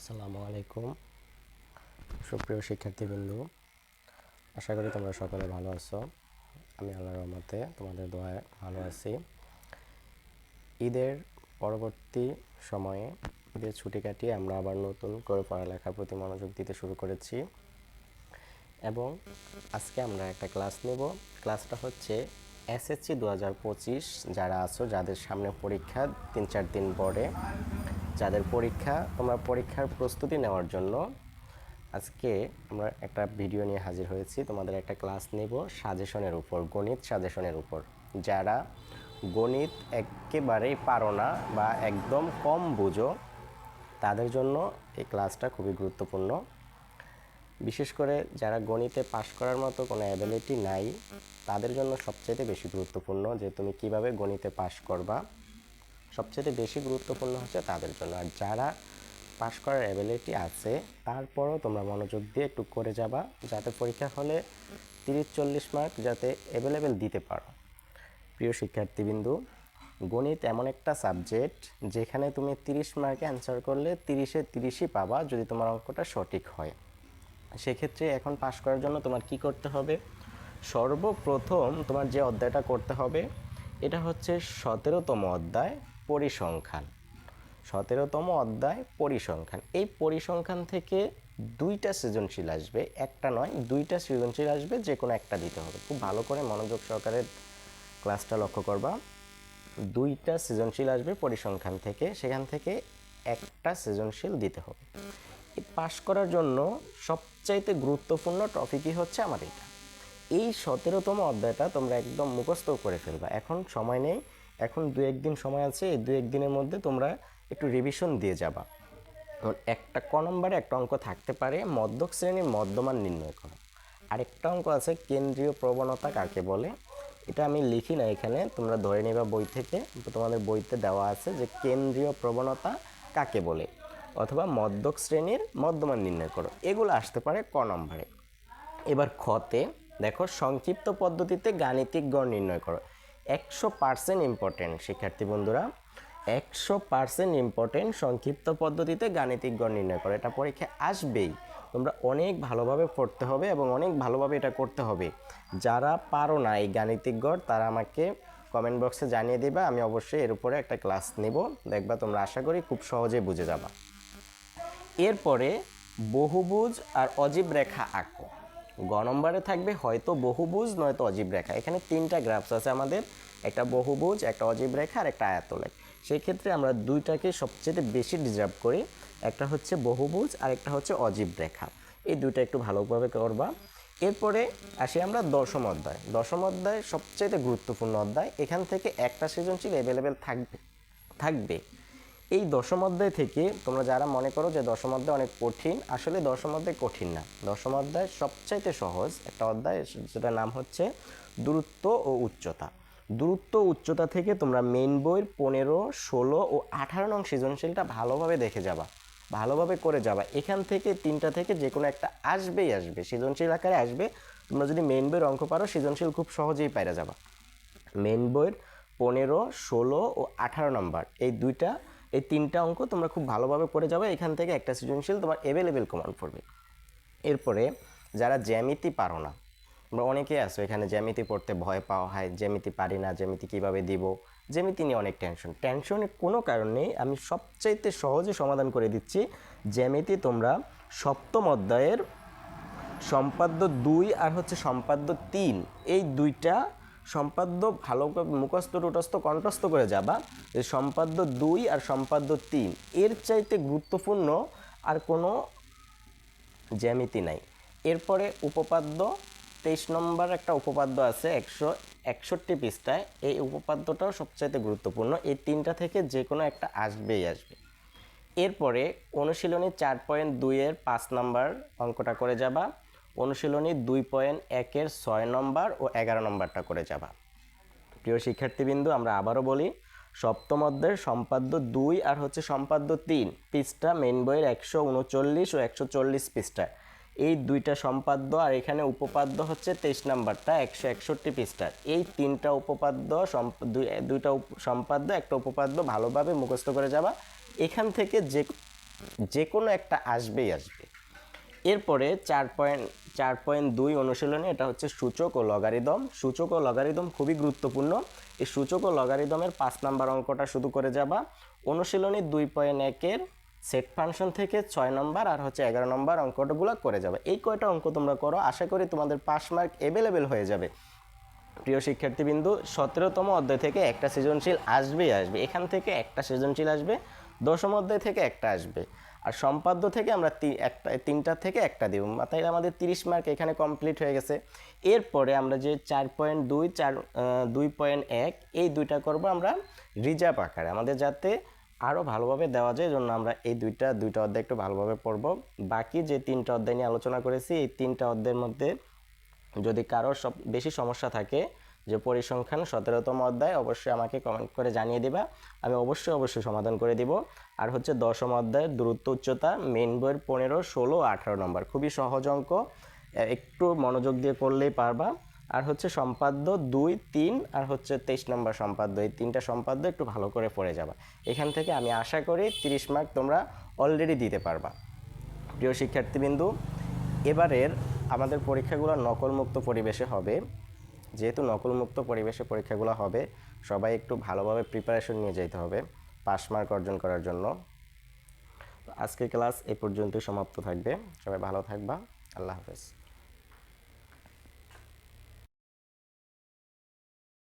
আসসালামু আলাইকুম সুপ্রিয় শিক্ষার্থীবৃন্দ, আশা করি তোমরা সকলে ভালো আছো। আমি আল্লাহর রহমতে তোমাদের দোয়ায় ভালো আছি। ঈদের পরবর্তী সময়ে, ঈদের ছুটি কাটিয়ে আমরা আবার নতুন করে পড়ালেখার প্রতি মনোযোগ দিতে শুরু করেছি। এবং আজকে আমরা একটা ক্লাস নেব। ক্লাসটা হচ্ছে এসএসসি দু হাজার পঁচিশ, যারা আছো, যাদের সামনে পরীক্ষা তিন চার দিন পরে। যাদের পরীক্ষা, তোমরা পরীক্ষার প্রস্তুতি নেওয়ার জন্য আজকে আমরা একটা ভিডিও নিয়ে হাজির হয়েছি। তোমাদের একটা ক্লাস নেব সাজেশনের উপর, গণিত সাজেশনের উপর। যারা গণিত একেবারেই পারো না বা একদম কম বুঝো, তাদের জন্য এই ক্লাসটা খুবই গুরুত্বপূর্ণ। বিশেষ করে যারা গণিতে পাশ করার মতো কোনো অ্যাবিলিটি নাই, তাদের জন্য সবচেয়ে বেশি গুরুত্বপূর্ণ যে তুমি কীভাবে গণিতে পাশ করবা। সবচেয়ে বেশি গুরুত্বপূর্ণ হচ্ছে তাদের জন্য। আর যারা পাশ করার অ্যাবিলিটি আছে, তারপরও তোমরা মনোযোগ দিয়ে একটু করে যাবা, যাতে পরীক্ষা হলে তিরিশ চল্লিশ মার্ক যাতে অ্যাভেলেবেল দিতে পারো। প্রিয় শিক্ষার্থীবিন্দু, গণিত এমন একটা সাবজেক্ট যেখানে তুমি তিরিশ মার্কে অ্যান্সার করলে তিরিশে তিরিশই পাবা যদি তোমার অঙ্কটা সঠিক হয়। সেক্ষেত্রে এখন পাশ করার জন্য তোমার কি করতে হবে? সর্বপ্রথম তোমার যে অধ্যায়টা করতে হবে, এটা হচ্ছে সতেরোতম অধ্যায়। পরিসংখ্যান। সতেরোতম অধ্যায় পরিসংখ্যান। এই পরিসংখ্যান থেকে দুইটা সৃজনশীল আসবে, একটা নয়, দুইটা সৃজনশীল আসবে যে কোনো একটা দিতে হবে। খুব ভালো করে মনোযোগ সহকারে ক্লাসটা লক্ষ্য করবা। দুইটা সৃজনশীল আসবে পরিসংখ্যান থেকে, সেখান থেকে একটা সৃজনশীল দিতে হবে। পাশ করার জন্য সবচাইতে গুরুত্বপূর্ণ টপিকই হচ্ছে আমার এটা এই সতেরোতম অধ্যায়টা তোমরা একদম মুখস্থ করে ফেলবা। এখন সময় নেই এখন দু একদিন সময় আছে, এই দু একদিনের মধ্যে তোমরা একটু রিভিশন দিয়ে যাবা। একটা ক নম্বরে একটা অঙ্ক থাকতে পারে, মধ্যক শ্রেণির মধ্যমান নির্ণয় করো। আরেকটা অঙ্ক আছে, কেন্দ্রীয় প্রবণতা কাকে বলে? এটা আমি লিখি না এখানে, তোমরা ধরে নেবা বই থেকে, তোমাদের বইতে দেওয়া আছে যে কেন্দ্রীয় প্রবণতা কাকে বলে? অথবা মধ্যক শ্রেণির মধ্যমান নির্ণয় করো, এগুলো আসতে পারে ক নম্বরে। এবার খতে দেখো সংক্ষিপ্ত পদ্ধতিতে গাণিতিক গড় নির্ণয় করো। একশো পার্সেন্ট ইম্পর্টেন্ট শিক্ষার্থী বন্ধুরা। একশো পার্সেন্ট ইম্পর্টেন্ট সংক্ষিপ্ত পদ্ধতিতে গাণিতিক গড় নির্ণয় করে। এটা পরীক্ষায় আসবেই। তোমরা অনেক ভালোভাবে পড়তে হবে এবং অনেক ভালোভাবে এটা করতে হবে। যারা পারো না এই গাণিতিক গড়, তারা আমাকে কমেন্ট বক্সে জানিয়ে দেবা। আমি অবশ্যই এর উপরে একটা ক্লাস নেব। দেখবা তোমরা আশা করি খুব সহজে বুঝে যাবা। এরপরে বহুভুজ আর অজীব রেখা আঁকো। গ নম্বরে থাকবে হয়তো বহুভুজ, নয়তো অজীব রেখা। এখানে তিনটা গ্রাফস আছে আমাদের, একটা বহুভুজ, একটা অজীব রেখা আর একটা আয়াতলেখ। সেই ক্ষেত্রে আমরা দুইটাকে সবচেয়ে বেশি ডিজার্ভ করি, একটা হচ্ছে বহুভুজ আর একটা হচ্ছে অজীব রেখা। এই দুইটা একটু ভালোভাবে করবা। এরপরে আসি আমরা দশম অধ্যায়। দশম অধ্যায় সবচেয়ে গুরুত্বপূর্ণ অধ্যায়। এখান থেকে একটা সৃজনশীল অ্যাভেলেবেল থাকবে থাকবে। এই দশম অধ্যায় থেকে তোমরা যারা মনে করো যে দশম অধ্যায় অনেক কঠিন, আসলে দশম অধ্যায় কঠিন না। দশম অধ্যায় সবচাইতে সহজ একটা অধ্যায়, যেটার নাম হচ্ছে দূরত্ব ও উচ্চতা। দূরত্ব উচ্চতা থেকে তোমরা মেন বইয়ের পনেরো, ষোলো ও আঠারো নং সৃজনশীলটা ভালোভাবে দেখে যাবা। ভালোভাবে করে যাবা। এখান থেকে তিনটা থেকে যে কোনো একটা আসবেই আসবে। সৃজনশীল আকারে আসবে। তোমরা যদি মেন বইয়ের অঙ্ক পারো, সৃজনশীল খুব সহজেই পাইরা যাবা। মেন বইয়ের পনেরো, ষোলো ও আঠারো নম্বর, এই দুইটা এই তিনটা অঙ্ক তোমরা খুব ভালোভাবে করে যাবে। এখান থেকে একটা সৃজনশীল তোমার অ্যাভেলেবেল কমান পড়বে। এরপরে যারা জ্যামিতি পারো না, তোমরা অনেকেই আছো, এখানে জ্যামিতি পড়তে ভয় পাওয়া হয়, জ্যামিতি পারি না, জ্যামিতি কীভাবে দিব? জ্যামিতি নিয়ে অনেক টেনশন টেনশনের কোনো কারণ নেই, আমি সবচাইতে সহজে সমাধান করে দিচ্ছি, জ্যামিতি তোমরা সপ্তম অধ্যায়ের সম্পাদ্য দুই আর হচ্ছে সম্পাদ্য তিন, এই দুইটা সম্পাদ্য ভালো মুখস্থ টুটস্থ কণ্ঠস্থ করে যাবা। যে সম্পাদ্য দুই আর সম্পাদ্য তিন, এর চাইতে গুরুত্বপূর্ণ আর কোনো জ্যামিতি নাই। এরপরে উপপাদ্য, তেইশ নম্বর একটা উপপাদ্য আছে একশো একষট্টি পৃষ্ঠায়। এই উপপাদ্যটাও সবচাইতে গুরুত্বপূর্ণ। এই তিনটা থেকে যে কোনো একটা আসবেই আসবে। এরপরে অনুশীলনী চার পয়েন্ট দুইয়ের পাঁচ নম্বর অঙ্কটা করে যাবা। অনুশীলনী দুই পয়েন্ট একের ছয় নম্বর ও এগারো নম্বরটা করে যাবা। প্রিয় শিক্ষার্থীবৃন্দু, আমরা আবারও বলি, সপ্তম অধ্যায়ের সম্পাদ্য দুই আর হচ্ছে সম্পাদ্য তিন, পৃষ্ঠা মেন বইয়ের একশো উনচল্লিশ ও একশো চল্লিশ পৃষ্ঠায় এই দুইটা সম্পাদ্য আর এখানে উপপাদ্য হচ্ছে তেইশ নাম্বারটা, একশো একষট্টি পৃষ্ঠার এই তিনটা উপপাদ্য দুইটা সম্পাদ্য, একটা উপপাদ্য ভালোভাবে মুখস্থ করে যাবা। এখান থেকে যে যে কোনো একটা আসবেই আসবে। এরপরে চার পয়েন্ট চার পয়েন্ট দুই অনুশীলনে এটা হচ্ছে সূচক ও লগারিদম। সূচক ও লগারিদম খুবই গুরুত্বপূর্ণ। এই সূচক ও লগারিদমের পাঁচ নাম্বার অঙ্কটা শুধু করে যাবা। অনুশীলনী দুই পয়েন্ট একের সেট ফাংশন থেকে ছয় নম্বর আর হচ্ছে এগারো নম্বর অঙ্কটাগুলো করে যাবে। এই কয়টা অঙ্ক তোমরা করো, আশা করি তোমাদের পাস মার্ক অ্যাভেলেবেল হয়ে যাবে। প্রিয় শিক্ষার্থীবৃন্দু, সতেরোতম অধ্যায় থেকে একটা সৃজনশীল আসবেই আসবে। এখান থেকে একটা সৃজনশীল আসবে, দশম অধ্যায় থেকে একটা আসবে। আর সম্পাদ্য থেকে আমরা একটা, তিনটা থেকে একটা দিব। তাই আমাদের তিরিশ মার্ক এখানে কমপ্লিট হয়ে গেছে। এরপরে আমরা যে চার পয়েন্ট দুই, চার দুই পয়েন্ট এক, এই দুইটা করব আমরা রিজার্ভ আকারে। আমাদের যাতে আরও ভালোভাবে দেওয়া যায় জন্য আমরা এই দুইটা দুইটা অধ্যায় একটু ভালোভাবে পড়ব। বাকি যে তিনটা অধ্যায় নিয়ে আলোচনা করেছি, এই তিনটা অধ্যায়ের মধ্যে যদি কারোর সব বেশি সমস্যা থাকে যে পরিসংখ্যান সতেরোতম অধ্যায় অবশ্যই আমাকে কমেন্ট করে জানিয়ে দিবা। আমি অবশ্যই অবশ্যই সমাধান করে দিব। আর হচ্ছে দশম অধ্যায়ের দূরত্ব উচ্চতা মেন বইয়ের পনেরো, ষোলো, আঠারো নম্বর। খুবই সহজ অঙ্ক। একটু মনোযোগ দিয়ে করলেই পারবা। আর হচ্ছে সম্পাদ্য দুই, তিন, আর হচ্ছে তেইশ নম্বর সম্পাদ্য। এই তিনটা সম্পাদ্য একটু ভালো করে পড়ে যাবা। এখান থেকে আমি আশা করি তিরিশ মার্ক তোমরা অলরেডি দিতে পারবা। প্রিয় শিক্ষার্থীবৃন্দু, এবারের আমাদের পরীক্ষাগুলো নকলমুক্ত পরিবেশে হবে। যেহেতু নকলমুক্ত পরিবেশে পরীক্ষাগুলো হবে, সবাই একটু ভালোভাবে প্রিপারেশন নিয়ে যেতে হবে পাস মার্ক অর্জন করার জন্য। আজকের ক্লাস এই পর্যন্তই সমাপ্ত থাকবে। সবাই ভালো থাকবা। আল্লাহ হাফেজ।